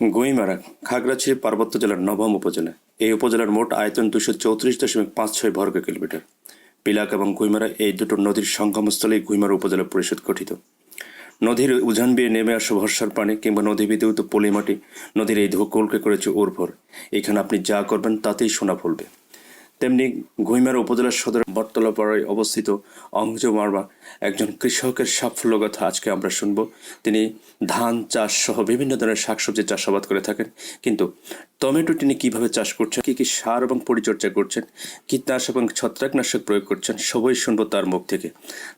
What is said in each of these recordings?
গুইমারা, খাগড়াছড়ি পার্বত্য জেলার নবম উপজেলা। এই উপজেলার মোট আয়তন দুশো চৌত্রিশ দশমিক পাঁচ ছয় বর্গ কিলোমিটার। পিলাক এবং গুইমারা এই দুটো নদীর সঙ্গমস্থলেই গুইমারা উপজেলা পরিষদ গঠিত। নদীর উজান বিয়ে নেমে আসা ভরসার পানি কিংবা নদী বিদ্যুৎ পলিমাটি নদীর এই ধোকলকে করেছে উর্বর। এখানে আপনি যা করবেন তাতেই সোনা ফলবে। তেমনি ঘুইমারা উপজেলার সদর বটতলাপাড়ায় অবস্থিত অংজ মারবা একজন কৃষকের সাফল্য কথা আজকে আমরা শুনব। তিনি ধান চাষ সহ বিভিন্ন ধরনের শাকসবজি চাষাবাদ করে থাকেন। কিন্তু টমেটো তিনি কীভাবে চাষ করছেন, কী কী সার এবং পরিচর্যা করছেন কীটনাশক এবং ছত্রাকনাশক প্রয়োগ করছেন, সবই শুনব তার মুখ থেকে।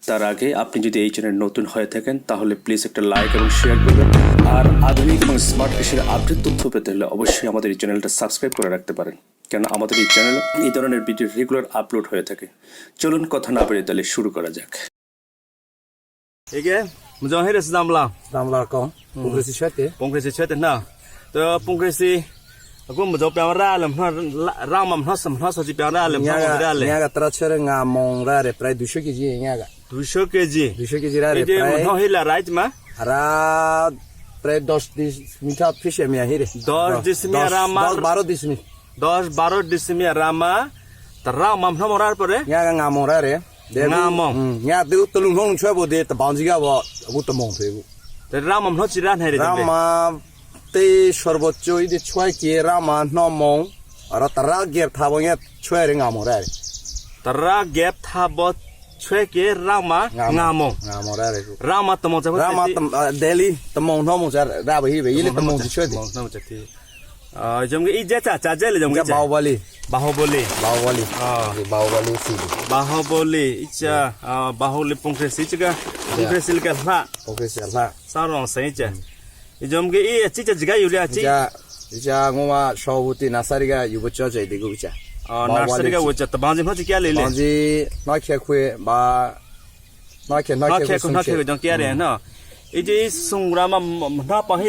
তার আগে আপনি যদি এই চ্যানেল নতুন হয়ে থাকেন, তাহলে প্লিজ একটা লাইক এবং শেয়ার করবেন। আর আধুনিক এবং স্মার্ট কৃষির আপডেট তথ্য পেতে হলে অবশ্যই আমাদের এই চ্যানেলটা সাবস্ক্রাইব করে রাখতে পারেন। কেন আমাদের এই চ্যানেল এই ধরনের ভিডিও রেগুলার আপলোড হয়ে থাকে। চলুন কথা না বেরিয়ে তাহলে শুরু করা যাক। এগে না। তো প্রায় দশ দিস মিঠা ফিস আমি আহিরে দশ ডিসমিয়া রামা বারো ডিসমি দশ বারো ডিসমিয়া রামা। তার রাম মামনা মরার পরে? ইয়া গা মরা রে। ngam ya de tulung hong chwa bo de ta bang ji ga te ram am chi ran he re rama তে সর্বোচ্চ এই যে ছয় কে রামা নম আর তারা গেপ থাবো ছয় রেঙা মোরা তারা গেপ থাবো 10 12 ডিসমিয়া রামা তা রামাম হমরার পরে 냐가 아 몽라레 nga mong. 냐 되고 뚫릉 홍 쳐보데 또 방지가 뭐 그것도 몽 되고 তে রামাম হচিরান হেরে দেবে রামা তে সর্বোচ্চ ইদে ছয় কে রামা নমং আর তারা গের থাবঙে ছয় রে গামরারে তারা গ্যাপ থাব ছয়কে রামা ngamong গামরারে rama tamo jabu Rama tam Delhi tamong nomo jar raba hi be yile tamong ji chwe de. mong nam chati a jom ge ije cha cha jele jom ge Ja Bahubali, bahubali Bahubali. Ah. Ji Bahubali si. bahubali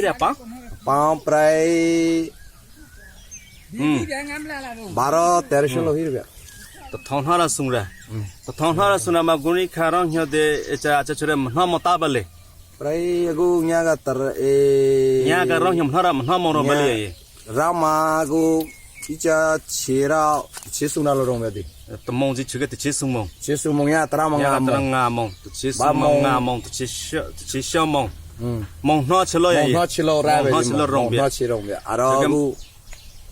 icha bahubali pongkre si chiga pongkre sil ka la Okay sia la. sarong sai cha jom ge i chi cha jiga yulia chi Ja ja ngoma shawuti nasari ga yubo cho jai de gu cha. nursery ga wo cha ta bang jim ha chi 진짜 제라 제수나로 롱메디 tmong ji chuge tchi sumong chi sumong ya tra mong ya tra nga mong tchi sumong nga mong tchi tchi sha mong mong no chlo ya mong no chlo ra be mong no rong be no chi rong be ara bu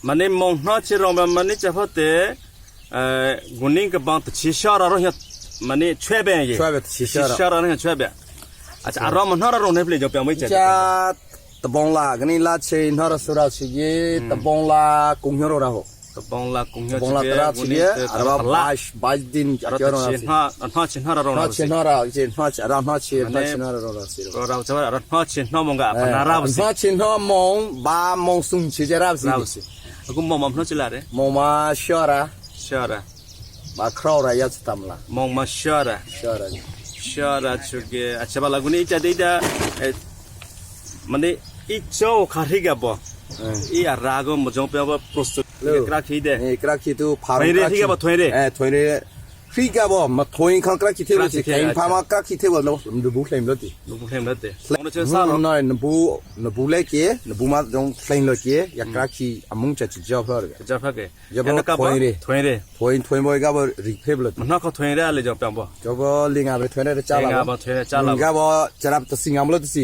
mane mong no chi rong be mane cha pha te gunin ka bang tchi sha ra ro ya mane chwe be ye chwe be tchi sha ra ra ne chwe be acha ara mong no ra rong ne ple jo pe mai cha ตะบองลากันนี่ลาเชนฮาราสุราชิเยตะบองลากุงเฮโรราโหตะบองลากุงเฮโรราชิเยอาราบาชบาจดินอาเจโรราชิฮาอันฮาเชนฮาราโรราชิฮาราเชนฮาเชอาราฮาเชนฮาเชนฮาราโรราชิเราจะว่าอาราฮาเชนฮามองกะปนาราบสิฮาเชนฮามองบามองซุงชิเจราบสิกุมมอมพนจิลาเรมองมาชอราชอราบาครอรายาสตัมลามองมาชอราชอราชอราชุกเกอาชบาลากุนีจะได้ดา মানে এই চৌ খারি গাব এই রাগ মজং পেব প্রস্তুত ক্রা খি দে এই ক্রা খি তু ফার ক্রা খি গাব থই রে এ থই রে খি গাব ম থই খান ক্রা খি থে বল খাই ফামা ক্রা খি থে বল ন বু ফ্লেম লতি ন বু ফ্লেম লতে কোন চে সা ন ন বু ন বু লে কে ন বু মা জং ফ্লেম ল কে ইয়া ক্রা খি আমুং চা চি জব হর গে জব হকে জব থই রে থই রে থই থই বই গাব রি ফে বল ন খ থই রে আলে জব পাব জব লিং আবে থই রে চা লাব গাব চরাপ তো সিং আমল তো সি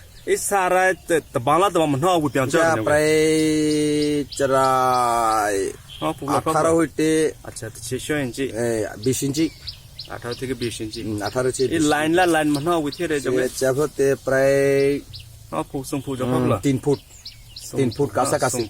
man ho bu pyang যা jar প্রায় চরাই 18 হইতে che sho inchi 20 ইঞ্চি 18 থেকে 20 inchi 18 চে i line la line man ho re jam চাপতে প্রায় jam la 3 ফুট 3 ফুট কাছাকাছি sung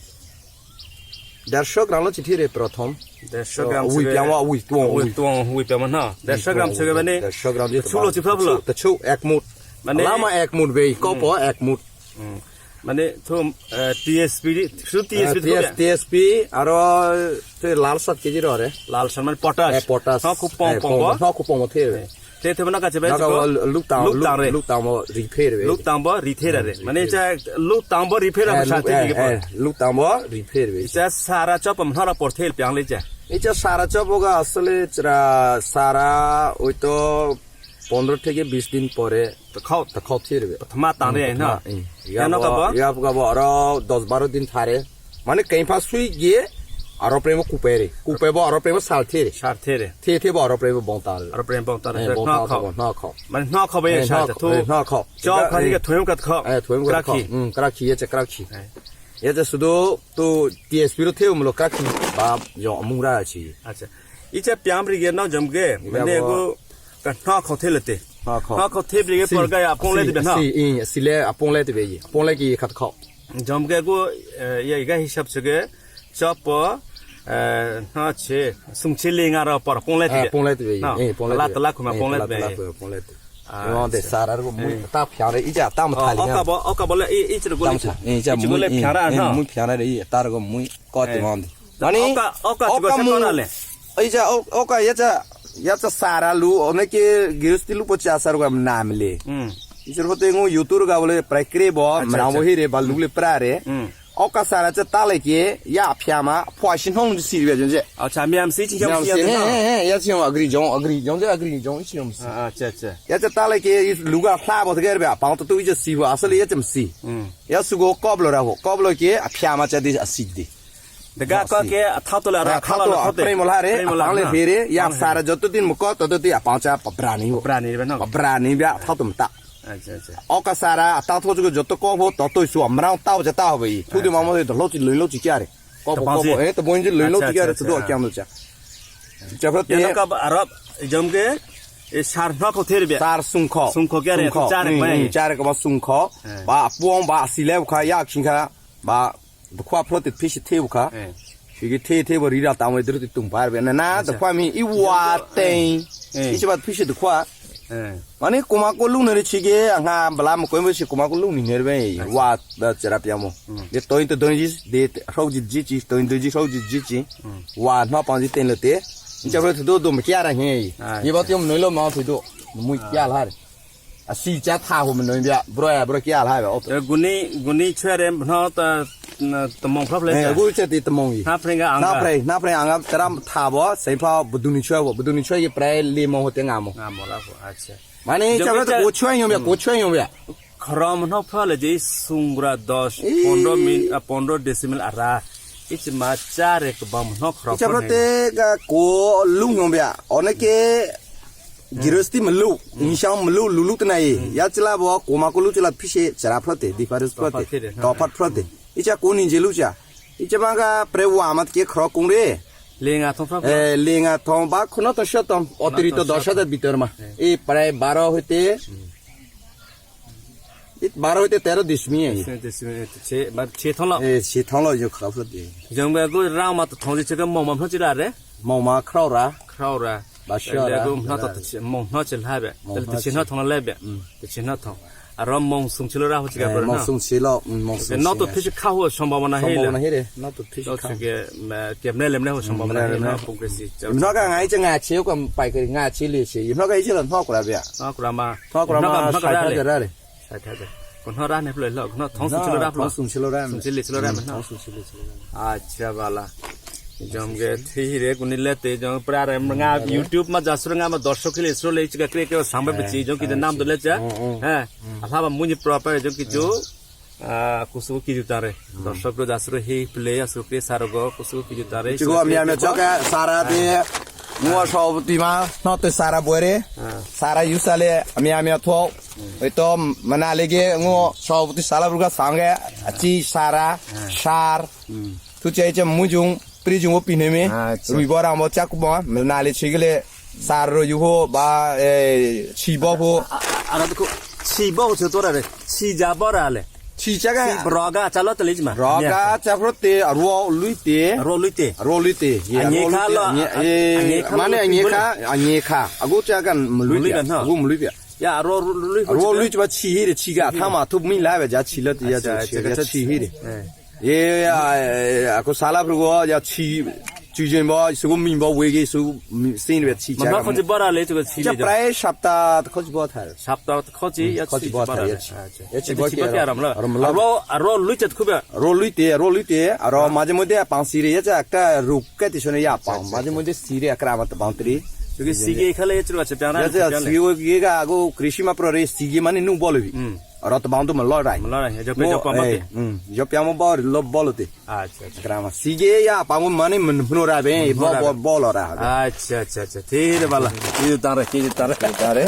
দেড়শো গ্রাম চিঠি রে প্রথম। দেড়শো গ্রাম উই পিয়ামা উই তুং উই। তুং উই পেমন না? দেড়শো গ্রাম মানে দেড়শো গ্রাম ছুলো চিফাবলো তো ছু এক মুঠ। মানে- লামা এক মুঠ বে কপ এক মুঠ। মানে তো টিএসপি শুধু টিএসপি টিএসপি আর লাল সাত কেজি রে লাল সার মানে পটাশ? পটাশ। হ্যাঁ খুব পং পং হ খুব পং থে তে তে না কাছে বে নাকা লুক তাও লুক তাং রে লুক তাও রিপেয়ার বে লুক তাং ব রিথের রে মানে যা লুক তাং ব রিফের হ্যাঁ, সাথে দিকে লুক তাও রিপেয়ার বে যা সারা চপ মহরা পড়থেল প্যাংলে যা এটা সারা চপগা আসলে চরা- সারা ওই তো পনেরো থেকে বিশ দিন পরে তো খাও তা খাও থমা তাং রে না কেন কাব ইয়া গাব আরও দশ বারো দিন থারে মানে ফা সুই গিয়ে आरोप्रेम कुपेरे कुपे बो आरोप्रेम सार्थे रे सार्थे रे थे थे बो आरोप्रेम बोंतार आरोप्रेम बोंतार ना खाओ ना खाओ मैं ना खाओ भैया सार्थे तो ना खाओ चाव खाने के थोयों का खाओ ऐ थोयों का खाओ हम्म कराची ये चक कराची ये जो सुधो तो टीएसपी रो थे हम लोग कराची बाप जो अमूरा आ ची अच्छा इचे प्याम रिगे ना जम गए मैंने एको ना खाओ लेते ना खाओ थे ब्रिगे पर गए अपोंग ले दिया ना सिले अपोंग ले दिया ये अपोंग ले की खत खाओ जम गए को ये इगा हिसाब से गए चाप che sungche lenga ra par ponglai ti ponglai ti e ponglai la tala khuma ponglai ti ponglai ti no de sarar go mu ta phyare i ja tam thali ha oka oka bole i i chro gole i ja mu phyara na mu phyara i tar go mu ko ti mandi अनि ओका याचा याचा सारा लू अनेके गिरस्तिलू पचे आसार गो नामले इसरो तो युतुर गावले प्रक्रिया ब नामो रे बालुगले प्रारे okasara taleke ya phyama phwashin hong ji sirbe jenje acha miam si chi yam si ya ya chi yam agri jong agri jong de agri jong chi yam si acha acha ya cha taleke luga phla bot ger ba pa to tu ji si ba asal ya cham si ya su go koblo ra ho koblo ke phyama cha di asik di दगा क के अथातोले रा खालो खते प्रेम होला रे आले फेरे या सारा जतो दिन मुको ततो दिन पाचा पब्रानी हो पब्रानी बे न पब्रानी बे अथातुम ता अकसारा तातको जुग जत कब हो ततो सु हमरा ताव जता हो भई खुद मामो तो लोच लइलो छि क्यारे कब कब ए तो बोइन जी लइलो छि क्यारे तो क्या हम चा जफरत ये का अरब जम के ए सारफा को थेर बे सार सुंख सुंख क्यारे चार में चार के बस सुंख बा पुम बा सिले खा या खिंखा बा दुखवा फ्लोत फिश थे खा 이게 테테버 리라 땅에 들어도 뚱 바르베나 나 더파미 이와땡 이제 봐 피시 더과 mani kuma kolu nere chige anga bala mo koimbe si kuma kolu ni nere be wa da terapia mo de toin to doin jis de rau jit jit jis toin to jis rau jit jit jis wa na pan jit ten lote incha pro thudo dum kya ra he ye bat yom noilo ma thudo mu kya la re asi cha tha ho mo noin bia bro ya bro kya la ha ba guni guni chhere bhna ta tmong phra phle ya gu che ti tmong yi na phre ga anga na phre na phre anga tara tha bo sei phra budu ni chwa bo budu ni chwa ye prai le mo hote nga mo nga mo ra ko acha mane chawra to go chwa yo me go chwa yo me khram no phra le je sungra 10 15 min 15 decimal ara ich ma chare ko bam no khram chawra te ga ko lu yo me onake गिरस्ती Mallu निशा मल्लू लुलू तनाई या चला बो coma कोलू चला फिशे चरा फ्रते दिफारस फ्रते टॉपर फ्रते icha kuni jilucha icha banga prewa amat ke khro kungre লেঙা থং লেঙা থং বা খুন তো শতম অতিরিক্ত দশ হাজার ভিতর মা এই প্রায় বারো হইতে বারো হইতে তেরো দিসমি সেথং লো খারাপ जों बे रामा थंजे चेक ममा फचिरा रे ममा खरावरा खरावरा बाशिया रे गो ना तो ममा चल हाबे तो चिन्ह थंग लेबे चिन्ह थंग আর মনসুন ছিল রা হচ্ছে আপনার মনসুন ছিল মনসুন না তো ফিশ খাওয়া সম্ভাবনা হেলে সম্ভাবনা হেলে না তো ফিশ খাওয়া কেমনে লেমনে হওয়া সম্ভাবনা হেলে না পংগ্রেসি না গা আই যে গা ছিল কম পাই করে গা ছিল সে না গা ছিল না করা বিয়া না করা মা না করা মা সাইড হাজার রে সাইড হাজার কোন রা নে প্লে লগ না থং ছিল রা প্লে থং ছিল রা ছিল ছিল রা না থং ছিল ছিল আচ্ছা বালা જમગે થી રે કુનિલે તે જમ પ્રા રે મંગા યુટ્યુબ માં જાસરંગા માં દર્શક લે ઇસરો લે ચકા ક્રે કે સાંભે બચી જો કે નામ દલે ચા હે આફા મુની પ્રોપર જો કે જો কুসুকু কিজুতারে দর্শক দাসরু হি প্লে আসরু প্লে সারগ কুসুকু কিজুতারে চিগো আমি আমি চকা সারা দে মুয়া সভাপতি মা নতে সারা বরে সারা ইউসালে আমি আমি অথো ওই তো মানে আলেগে মু সভাপতি সালা বুগা সাঙ্গে সারা সার তুচে মুজুং 프리징 오피네메 루이보라 뭐 짜꾸마 나리 치글레 사르로 유호 바 치보호 아라드코 치보호 저도라레 치자보라레 치자가 브라가 잘라트 레지마 브라가 자그로테 아루오 루이테 아루오 루이테 아루오 루이테 예 마네 아니카 아니카 아고 짜간 루이테 아고 루이테 야 아루오 루이 아루오 루이테 치히레 치가 타마 투미 라베 자 치르 야 치히레 ye ako sala prugo ya chi chu jin bo su mi bo we ge su sin be chi cha ma khoj bara le tu chi le প্রায় সপ্তাহ খোঁজ বহুত হয় সপ্তাহ খোঁজ ইয়া খোঁজ বহুত হয় ইয়া চি বহুত হয় আরাম লা আরও আরও লুইতে খুব আরও লুইতে আরও লুইতে আর মাঝে মধ্যে পাঁচ সিরে আছে একটা রূপ কে তিশনে ইয়া পাও মাঝে মধ্যে সিরে আকরামত বাউতরি क्योंकि सीगे खेले चलो अच्छा प्यारा सीगे आगो कृषि में प्रो रे सीगे माने नु बोलबी rot bantu melorai melorai ya jopi jopi apa hmm jopi amu bor lo bolote acha acha krama sige ya pangu mane menura be bo bo bolora acha acha acha thir bala idu tare kidu tare tare